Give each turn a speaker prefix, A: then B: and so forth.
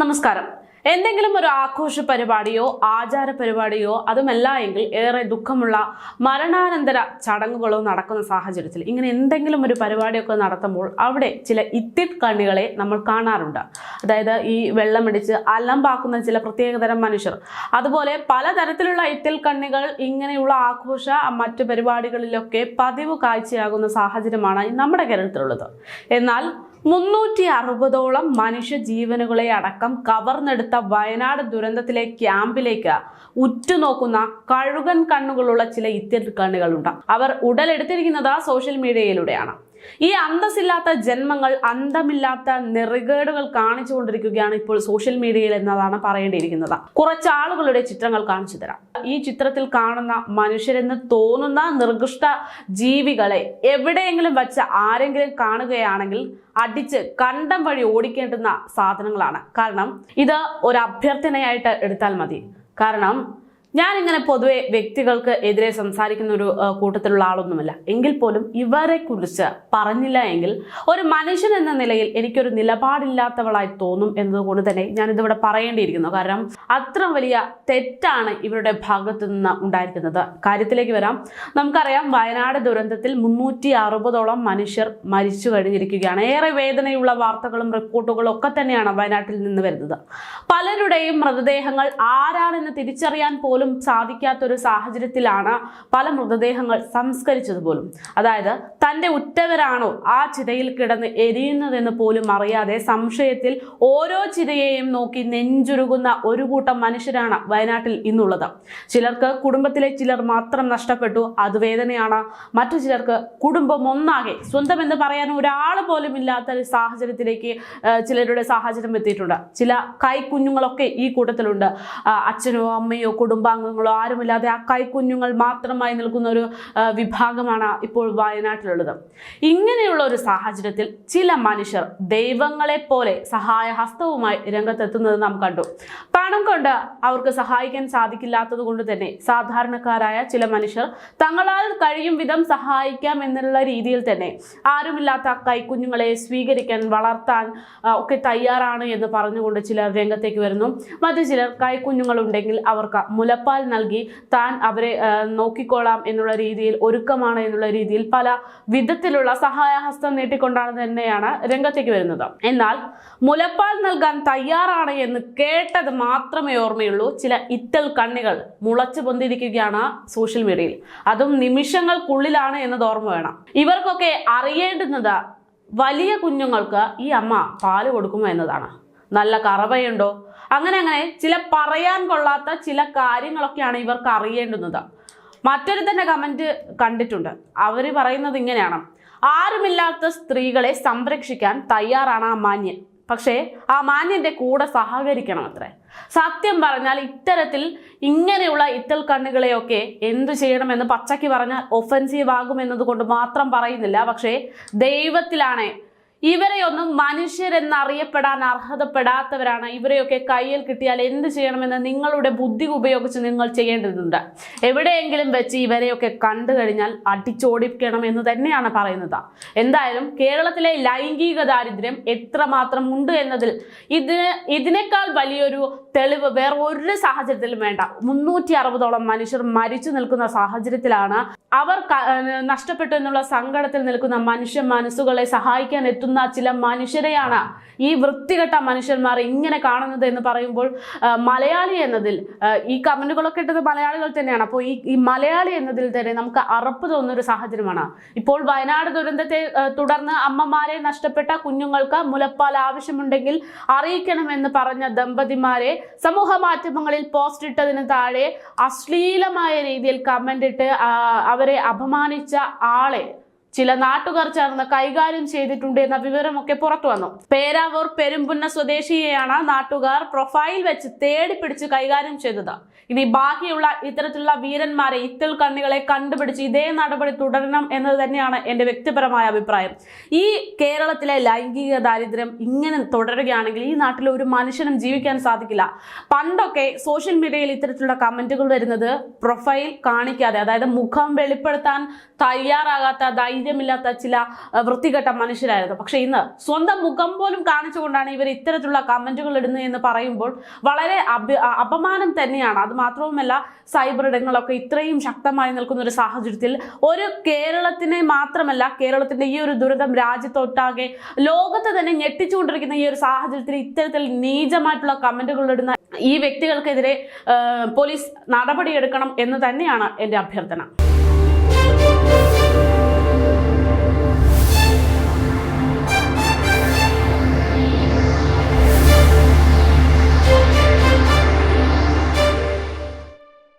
A: നമസ്കാരം. എന്തെങ്കിലും ഒരു ആഘോഷ പരിപാടിയോ ആചാര പരിപാടിയോ അതുമല്ല എങ്കിൽ ഏറെ ദുഃഖമുള്ള മരണാനന്തര ചടങ്ങുകളോ നടക്കുന്ന സാഹചര്യത്തിൽ ഇങ്ങനെ എന്തെങ്കിലും ഒരു പരിപാടിയൊക്കെ നടത്തുമ്പോൾ അവിടെ ചില ഇത്തിട്ട് കണ്ണികളെ നമ്മൾ കാണാറുണ്ട്. അതായത് ഈ വെള്ളമടിച്ച് അലമ്പാക്കുന്ന ചില പ്രത്യേകതരം മനുഷ്യർ. അതുപോലെ പലതരത്തിലുള്ള ഇത്തിൽ കണ്ണികൾ ഇങ്ങനെയുള്ള ആഘോഷ മറ്റു പരിപാടികളിലൊക്കെ പതിവ് കാഴ്ചയാകുന്ന സാഹചര്യമാണ് നമ്മുടെ കേരളത്തിലുള്ളത്. എന്നാൽ മുന്നൂറ്റി അറുപതോളം മനുഷ്യ ജീവനുകളെ അടക്കം കവർന്നെടുത്ത വയനാട് ദുരന്തത്തിലെ ക്യാമ്പിലേക്ക് ഉറ്റുനോക്കുന്ന കഴുകൻ കണ്ണുകളുള്ള ചില ഇത്തിരി കണ്ണുകളുണ്ട്. അവർ ഉടലെടുത്തിരിക്കുന്നത് സോഷ്യൽ മീഡിയയിലൂടെയാണ് ഈ അന്തസ്സില്ലാത്ത ജന്മങ്ങൾ അന്തമില്ലാത്ത നെറികേടുകൾ കാണിച്ചുകൊണ്ടിരിക്കുകയാണ് ഇപ്പോൾ സോഷ്യൽ മീഡിയയിൽ എന്നതാണ് പറയേണ്ടിയിരിക്കുന്നത്. കുറച്ച് ആളുകളുടെ ചിത്രങ്ങൾ കാണിച്ചു തരാം. ഈ ചിത്രത്തിൽ കാണുന്ന മനുഷ്യരെന്ന് തോന്നുന്ന നിർദിഷ്ട ജീവികളെ എവിടെയെങ്കിലും വച്ച് ആരെങ്കിലും കാണുകയാണെങ്കിൽ അടിച്ച് കണ്ടം വഴി ഓടിക്കേണ്ടുന്ന സാധനങ്ങളാണ്. കാരണം ഇത് ഒരു അഭ്യർത്ഥനയായിട്ട് എടുത്താൽ മതി. കാരണം ഞാൻ ഇങ്ങനെ പൊതുവെ വ്യക്തികൾക്ക് എതിരെ സംസാരിക്കുന്ന ഒരു കൂട്ടത്തിലുള്ള ആളൊന്നുമല്ല. എങ്കിൽ പോലും ഇവരെ കുറിച്ച് പറഞ്ഞില്ല എങ്കിൽ ഒരു മനുഷ്യൻ എന്ന നിലയിൽ എനിക്കൊരു നിലപാടില്ലാത്തവളായി തോന്നും എന്നതുകൊണ്ട് തന്നെ ഞാൻ ഇതിവിടെ പറയേണ്ടിയിരിക്കുന്നു. കാരണം അത്ര വലിയ തെറ്റാണ് ഇവരുടെ ഭാഗത്തു നിന്ന് ഉണ്ടായിരിക്കുന്നത്. കാര്യത്തിലേക്ക് വരാം. നമുക്കറിയാം വയനാട് ദുരന്തത്തിൽ മുന്നൂറ്റി അറുപതോളം മനുഷ്യർ മരിച്ചു കഴിഞ്ഞിരിക്കുകയാണ്. ഏറെ വേദനയുള്ള വാർത്തകളും റിപ്പോർട്ടുകളും ഒക്കെ തന്നെയാണ് വയനാട്ടിൽ നിന്ന് വരുന്നത്. പലരുടെയും മൃതദേഹങ്ങൾ ആരാണെന്ന് തിരിച്ചറിയാൻ പോലും സാധിക്കാത്തൊരു സാഹചര്യത്തിലാണ് പല മൃതദേഹങ്ങൾ സംസ്കരിച്ചത് പോലും. അതായത് തന്റെ ഉറ്റവരാണോ ആ ചിതയിൽ കിടന്ന് എരിയുന്നതെന്ന് പോലും അറിയാതെ സംശയത്തിൽ ഓരോ ചിതയെയും നോക്കി നെഞ്ചുരുകുന്ന ഒരു കൂട്ടം മനുഷ്യരാണ് വയനാട്ടിൽ ഇന്നുള്ളത്. ചിലർക്ക് കുടുംബത്തിലെ ചിലർ മാത്രം നഷ്ടപ്പെട്ടു അത് വേദനയാണ്. മറ്റു ചിലർക്ക് കുടുംബം ഒന്നാകെ. സ്വന്തം എന്ന് പറയാൻ ഒരാൾ പോലും ഇല്ലാത്ത ഒരു സാഹചര്യത്തിലേക്ക് ചിലരുടെ സാഹചര്യം എത്തിയിട്ടുണ്ട്. ചില കൈക്കുഞ്ഞുങ്ങളൊക്കെ ഈ കൂട്ടത്തിലുണ്ട്. അച്ഛനോ അമ്മയോ കുടുംബാംഗങ്ങളോ ആരുമില്ലാതെ ആ കൈക്കുഞ്ഞുങ്ങൾ മാത്രമായി നിൽക്കുന്ന ഒരു വിഭാഗമാണ് ഇപ്പോൾ വയനാട്ടിലുള്ളത്. ഇങ്ങനെയുള്ള ഒരു സാഹചര്യത്തിൽ ചില മനുഷ്യർ ദൈവങ്ങളെ പോലെ സഹായ ഹസ്തവുമായി രംഗത്തെത്തുന്നത് നാം കണ്ടു. പണം കൊണ്ട് അവർക്ക് സഹായിക്കാൻ സാധിക്കില്ലാത്തത് കൊണ്ട് തന്നെ സാധാരണക്കാരായ ചില മനുഷ്യർ തങ്ങളാൽ കഴിയും വിധം സഹായിക്കാം എന്നുള്ള രീതിയിൽ തന്നെ ആരുമില്ലാത്ത കൈക്കുഞ്ഞുങ്ങളെ സ്വീകരിക്കാൻ വളർത്താൻ ഒക്കെ തയ്യാറാണ് എന്ന് പറഞ്ഞുകൊണ്ട് ചിലർ രംഗത്തേക്ക് വരുന്നു. മറ്റു ചിലർ കൈക്കുഞ്ഞുങ്ങളുണ്ടെങ്കിൽ അവർക്ക് മുലപ്പാൽ നൽകി താൻ അവരെ നോക്കിക്കൊള്ളാം നോക്കിക്കോളാം എന്നുള്ള രീതിയിൽ ഒരുക്കമാണ് എന്നുള്ള രീതിയിൽ പല വിധത്തിലുള്ള സഹായഹസ്തം നീട്ടിക്കൊണ്ടാണ് തന്നെയാണ് രംഗത്തേക്ക് വരുന്നത്. എന്നാൽ മുലപ്പാൽ നൽകാൻ തയ്യാറാണ് എന്ന് കേട്ടത് മാത്രമേ ഓർമ്മയുള്ളൂ. ചില ഇത്തൽ കണ്ണികൾ മുളച്ചു പൊന്തിരിക്കുകയാണ് സോഷ്യൽ മീഡിയയിൽ. അതും നിമിഷങ്ങൾക്കുള്ളിലാണ് എന്നത് ഓർമ്മ വേണം. ഇവർക്കൊക്കെ അറിയേണ്ടുന്നത് വലിയ കുഞ്ഞുങ്ങൾക്ക് ഈ അമ്മ പാൽ കൊടുക്കുമോ എന്നതാണ്. നല്ല കറവയുണ്ടോ? അങ്ങനെ അങ്ങനെ ചില പറയാൻ കൊള്ളാത്ത ചില കാര്യങ്ങളൊക്കെയാണ് ഇവർക്ക് അറിയേണ്ടുന്നത്. മറ്റൊരു തന്നെ കമന്റ് കണ്ടിട്ടുണ്ട്. അവർ പറയുന്നത് ഇങ്ങനെയാണ്. ആരുമില്ലാത്ത സ്ത്രീകളെ സംരക്ഷിക്കാൻ തയ്യാറാണ് ആ മാന്യൻ. പക്ഷേ ആ മാന്യന്റെ കൂടെ സഹകരിക്കണം അത്രേ. സത്യം പറഞ്ഞാൽ ഇത്തരത്തിൽ ഇങ്ങനെയുള്ള ഇത്തൽ കണ്ണുകളെയൊക്കെ എന്തു ചെയ്യണമെന്ന് പച്ചയ്ക്ക് പറഞ്ഞാൽ ഒഫൻസീവ് ആകും എന്നതുകൊണ്ട് മാത്രം പറയുന്നില്ല. പക്ഷേ ദൈവത്തിലാണ് ഇവരെയൊന്നും മനുഷ്യരെന്നറിയപ്പെടാൻ അർഹതപ്പെടാത്തവരാണ്. ഇവരെയൊക്കെ കയ്യിൽ കിട്ടിയാൽ എന്ത് ചെയ്യണമെന്ന് നിങ്ങളുടെ ബുദ്ധി ഉപയോഗിച്ച് നിങ്ങൾ ചെയ്യേണ്ടതുണ്ട്. എവിടെയെങ്കിലും വെച്ച് ഇവരെയൊക്കെ കണ്ടു കഴിഞ്ഞാൽ അടിച്ചോടിക്കണം എന്ന് തന്നെയാണ് പറയുന്നത്. എന്തായാലും കേരളത്തിലെ ലൈംഗിക ദാരിദ്ര്യം എത്രമാത്രം ഉണ്ട് എന്നതിൽ ഇതിന് ഇതിനേക്കാൾ വലിയൊരു തെളിവ് വേറെ ഒരു സാഹചര്യത്തിലും വേണ്ട. മുന്നൂറ്റി അറുപതോളം മനുഷ്യർ മരിച്ചു നിൽക്കുന്ന സാഹചര്യത്തിലാണ് അവർ നഷ്ടപ്പെട്ടു എന്നുള്ള സങ്കടത്തിൽ നിൽക്കുന്ന മനുഷ്യ മനസ്സുകളെ സഹായിക്കാൻ എത്തുന്ന ചില മനുഷ്യരെയാണ് ഈ വൃത്തികെട്ട മനുഷ്യന്മാർ ഇങ്ങനെ കാണുന്നത് എന്ന് പറയുമ്പോൾ മലയാളി എന്നതിൽ ഈ കമന്റുകളൊക്കെ ഇട്ടത് മലയാളികൾ തന്നെയാണ്. അപ്പോൾ ഈ ഈ മലയാളി എന്നതിൽ തന്നെ നമുക്ക് അറപ്പ് തോന്നുന്ന ഒരു സാഹചര്യമാണ്. ഇപ്പോൾ വയനാട് ദുരന്തത്തെ തുടർന്ന് അമ്മമാരെ നഷ്ടപ്പെട്ട കുഞ്ഞുങ്ങൾക്ക് മുലപ്പാൽ ആവശ്യമുണ്ടെങ്കിൽ അറിയിക്കണമെന്ന് പറഞ്ഞ ദമ്പതിമാരെ സമൂഹ മാധ്യമങ്ങളിൽ പോസ്റ്റ് ഇട്ടതിന് താഴെ അശ്ലീലമായ രീതിയിൽ കമന്റ് ഇട്ട് അവരെ അപമാനിച്ച ആളെ ചില നാട്ടുകാർ ചേർന്ന് കൈകാര്യം ചെയ്തിട്ടുണ്ട് എന്ന വിവരമൊക്കെ പുറത്തു വന്നു. പേരാവൂർ പെരുമ്പുന്ന സ്വദേശിയെയാണ് നാട്ടുകാർ പ്രൊഫൈൽ വെച്ച് തേടി പിടിച്ച് കൈകാര്യം ചെയ്തത്. ഇനി ബാക്കിയുള്ള ഇത്തരത്തിലുള്ള വീരന്മാരെ ഇത്തൽ കണ്ണികളെ കണ്ടുപിടിച്ച് ഇതേ നടപടി തുടരണം എന്നത് തന്നെയാണ് എന്റെ വ്യക്തിപരമായ അഭിപ്രായം. ഈ കേരളത്തിലെ ലൈംഗിക ദാരിദ്ര്യം ഇങ്ങനെ തുടരുകയാണെങ്കിൽ ഈ നാട്ടിൽ ഒരു മനുഷ്യനും ജീവിക്കാൻ സാധിക്കില്ല. പണ്ടൊക്കെ സോഷ്യൽ മീഡിയയിൽ ഇത്തരത്തിലുള്ള കമന്റുകൾ വരുന്നത് പ്രൊഫൈൽ കാണിക്കാതെ അതായത് മുഖം വെളിപ്പെടുത്താൻ തയ്യാറാകാത്ത ധൈര്യമില്ലാത്ത ചില വൃത്തികെട്ട മനുഷ്യരായിരുന്നു. പക്ഷെ ഇന്ന് സ്വന്തം മുഖം പോലും കാണിച്ചുകൊണ്ടാണ് ഇവർ ഇത്തരത്തിലുള്ള കമന്റുകൾ ഇടുന്നത് എന്ന് പറയുമ്പോൾ വളരെ അപമാനം തന്നെയാണ്. അത് മാത്രവുമല്ല സൈബർ ഇടങ്ങളൊക്കെ ഇത്രയും ശക്തമായി നിൽക്കുന്ന ഒരു സാഹചര്യത്തിൽ ഒരു കേരളത്തിനെ മാത്രമല്ല കേരളത്തിന്റെ ഈ ഒരു ദുരിതം രാജ്യത്തൊട്ടാകെ ലോകത്ത് തന്നെ ഞെട്ടിച്ചുകൊണ്ടിരിക്കുന്ന ഈ ഒരു സാഹചര്യത്തിൽ ഇത്തരത്തിൽ നീചമായിട്ടുള്ള കമന്റുകൾ ഇടുന്ന ഈ വ്യക്തികൾക്കെതിരെ പോലീസ് നടപടിയെടുക്കണം എന്ന് തന്നെയാണ് എന്റെ അഭ്യർത്ഥന.